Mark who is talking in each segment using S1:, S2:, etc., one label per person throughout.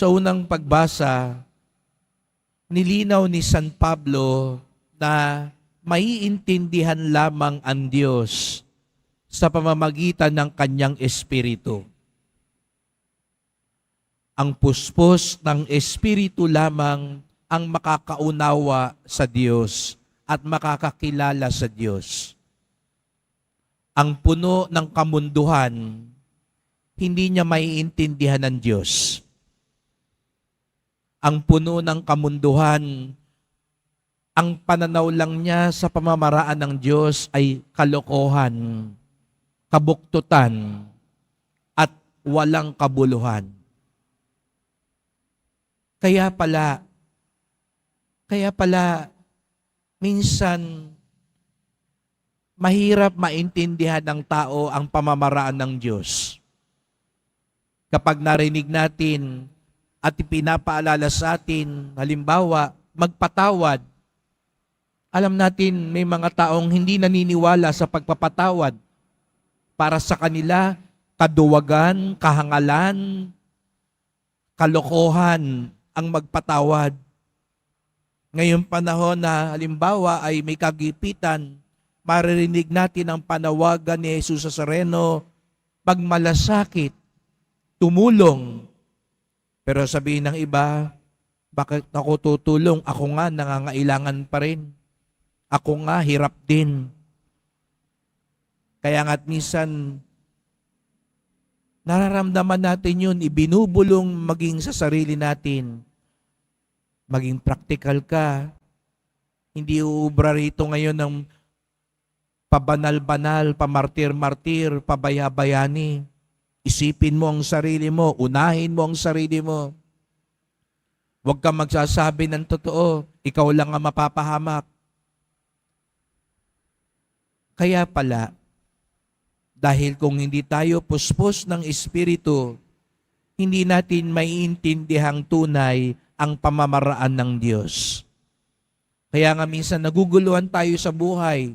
S1: Sa unang pagbasa, nilinaw ni San Pablo na maiintindihan lamang ang Diyos sa pamamagitan ng kanyang espiritu. Ang puspos ng espiritu lamang ang makakaunawa sa Diyos at makakakilala sa Diyos. Ang puno ng kamunduhan, hindi niya maiintindihan ng Diyos. Ang puno ng kamunduhan, ang pananaw lang niya sa pamamaraan ng Diyos ay kalokohan, kabuktutan, at walang kabuluhan. Kaya pala, kaya pala, minsan, mahirap maintindihan ng tao ang pamamaraan ng Diyos. Kapag narinig natin at ipinapaalala sa atin, halimbawa, magpatawad, alam natin may mga taong hindi naniniwala sa pagpapatawad. Para sa kanila, kaduwagan, kahangalan, kalokohan ang magpatawad. Ngayong panahon na halimbawa ay may kagipitan, maririnig natin ang panawagan ni Jesus sa Sareno, pagmalasakit, tumulong. Pero sabihin ng iba, bakit ako tutulong? Ako nga nangangailangan pa rin. Ako nga hirap din. Kaya nga't minsan, nararamdaman natin yun, ibinubulong maging sa sarili natin. Maging practical ka. Hindi uubra rito ngayon ng pabanal-banal, pamartir-martir, pabaya-bayani. Isipin mo ang sarili mo, unahin mo ang sarili mo. Huwag kang magsasabi ng totoo, ikaw lang ang mapapahamak. Kaya pala, dahil kung hindi tayo puspos ng Espiritu, hindi natin maiintindihang tunay ang pamamaraan ng Diyos. Kaya nga minsan naguguluhan tayo sa buhay.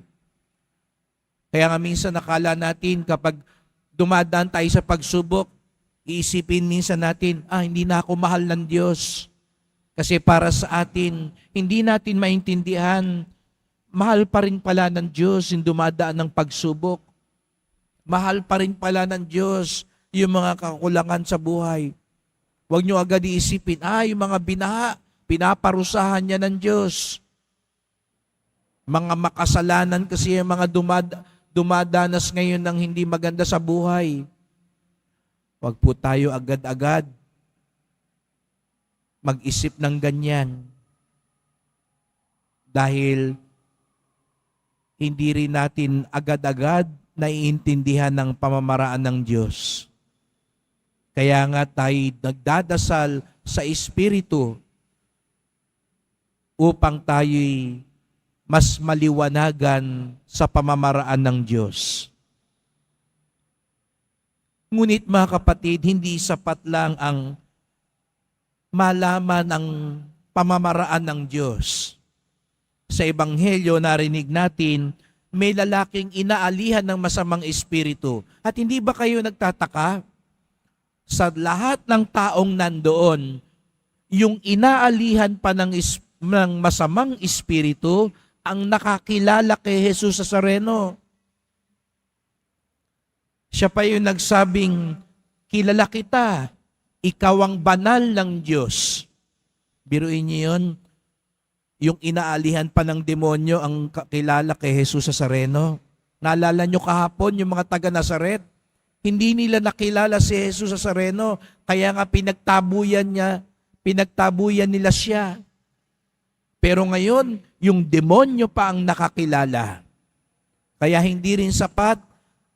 S1: Kaya nga minsan nakala natin kapag dumadaan tayo sa pagsubok, iisipin minsan natin, ah, hindi na ako mahal ng Diyos. Kasi para sa atin, hindi natin maintindihan, mahal pa rin pala ng Diyos yung dumadaan ng pagsubok. Mahal pa rin pala ng Diyos yung mga kakulangan sa buhay. Huwag nyo agad iisipin, ah, yung mga binaha, pinaparusahan niya ng Diyos. Mga makasalanan kasi yung mga dumad, dumadanas ngayon ng hindi maganda sa buhay. Huwag po tayo agad-agad mag-isip ng ganyan. Dahil hindi rin natin agad-agad naiintindihan ng pamamaraan ng Diyos. Kaya nga tayo nagdadasal sa Espiritu upang tayo'y mas maliwanagan sa pamamaraan ng Diyos. Ngunit mga kapatid, hindi sapat lang ang malaman ang pamamaraan ng Diyos. Sa Ebanghelyo, narinig natin, may lalaking inaalihan ng masamang espiritu. At hindi ba kayo nagtataka? Sa lahat ng taong nandoon, yung inaalihan pa ng, is- ng masamang espiritu, ang nakakilala kay Jesus sa Sareno. Siya pa yung nagsabing, kilala kita, ikaw ang banal ng Diyos. Biruin niyo yun, yung inaalihan pa ng demonyo ang kakilala kay Jesus sa Sareno. Naalala nyo kahapon yung mga taga Nazaret? Hindi nila nakilala si Jesus sa Sareno, kaya nga pinagtabuyan niya, pinagtabuyan nila siya. Pero ngayon, yung demonyo pa ang nakakilala. Kaya hindi rin sapat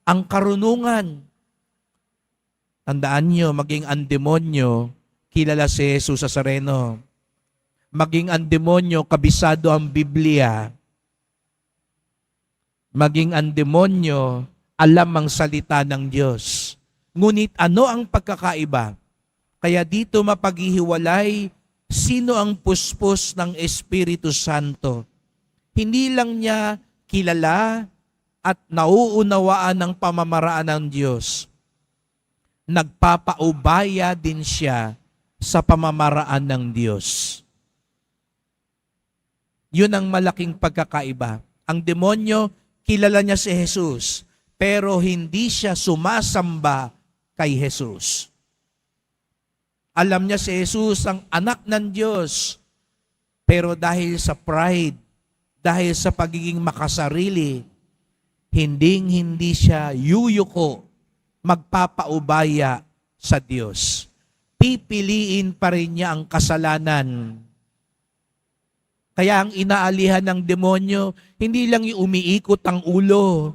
S1: ang karunungan. Tandaan nyo, maging ang demonyo, kilala si Jesus sa Sareno. Maging ang demonyo, kabisado ang Biblia. Maging ang demonyo, alam ang salita ng Diyos. Ngunit ano ang pagkakaiba? Kaya dito mapaghihiwalay sino ang puspos ng Espiritu Santo. Hindi lang niya kilala at nauunawaan ng pamamaraan ng Diyos. Nagpapaubaya din siya sa pamamaraan ng Diyos. Yun ang malaking pagkakaiba. Ang demonyo, kilala niya si Jesus, pero hindi siya sumasamba kay Jesus. Alam niya si Jesus ang anak ng Diyos, pero dahil sa pride, dahil sa pagiging makasarili, hinding hindi siya yuyuko, magpapaubaya sa Diyos. Pipiliin pa rin niya ang kasalanan. Kaya ang inaalihan ng demonyo, hindi lang yung umiikot ang ulo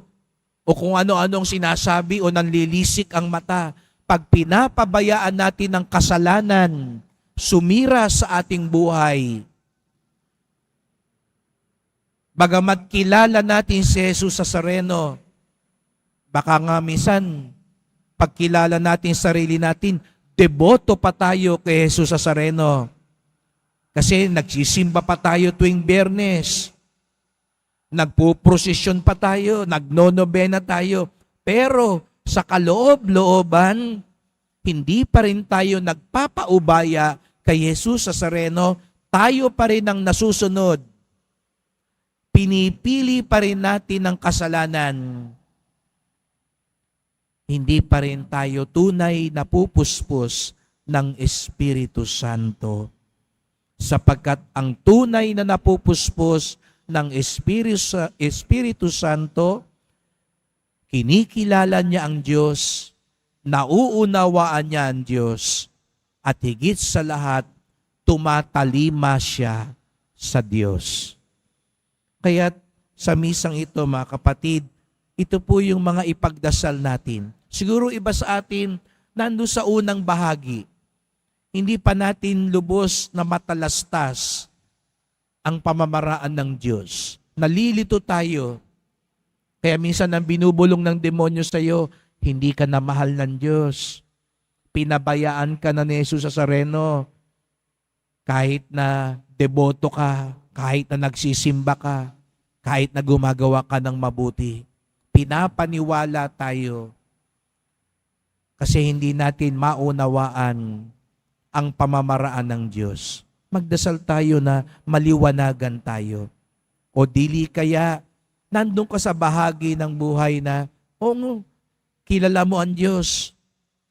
S1: o kung ano-anong sinasabi o nanlilisik ang mata. Pag pinapabayaan natin ang kasalanan, sumira sa ating buhay, Bagamat kilala natin si Jesus sa Sareno, baka nga minsan, pagkilala natin sarili natin, deboto pa tayo kay Jesus sa Sareno. Kasi nagsisimba pa tayo tuwing biyernes. Nagpuprosesyon pa tayo, nagnonobena tayo. Pero sa kaloob-looban, hindi pa rin tayo nagpapaubaya kay Jesus sa Sareno. Tayo pa rin ang nasusunod pinipili pa rin natin ang kasalanan, hindi pa rin tayo tunay na pupuspos ng Espiritu Santo. Sapagkat ang tunay na napupuspos ng Espiritu, Espiritu Santo, kinikilala niya ang Diyos, nauunawaan niya ang Diyos, at higit sa lahat, tumatalima siya sa Diyos. Kaya sa misang ito, mga kapatid, ito po yung mga ipagdasal natin. Siguro iba sa atin, nando sa unang bahagi, hindi pa natin lubos na matalastas ang pamamaraan ng Diyos. Nalilito tayo. Kaya minsan ang binubulong ng demonyo sa iyo, hindi ka na mahal ng Diyos. Pinabayaan ka na ni Jesus sa sareno. Kahit na deboto ka, kahit na nagsisimba ka, kahit na gumagawa ka ng mabuti, pinapaniwala tayo kasi hindi natin maunawaan ang pamamaraan ng Diyos. Magdasal tayo na maliwanagan tayo. O dili kaya nandun ka sa bahagi ng buhay na, o kilala mo ang Diyos.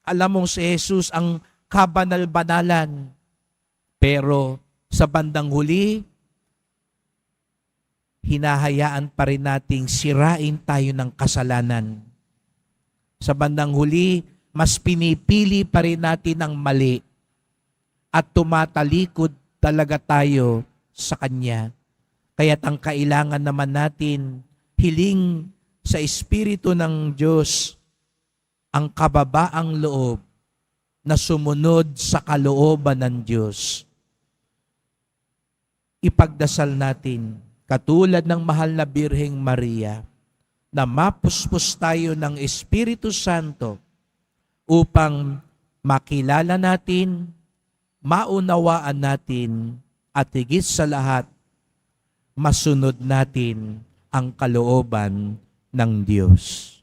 S1: Alam mong si Jesus ang kabanal-banalan. Pero sa bandang huli, hinahayaan pa rin nating sirain tayo ng kasalanan. Sa bandang huli, mas pinipili pa rin natin ang mali at tumatalikod talaga tayo sa Kanya. Kaya't ang kailangan naman natin, hiling sa Espiritu ng Diyos, ang kababaang loob na sumunod sa kalooban ng Diyos. Ipagdasal natin katulad ng mahal na Birheng Maria, na mapuspos tayo ng Espiritu Santo upang makilala natin, maunawaan natin, at higit sa lahat, masunod natin ang kalooban ng Diyos.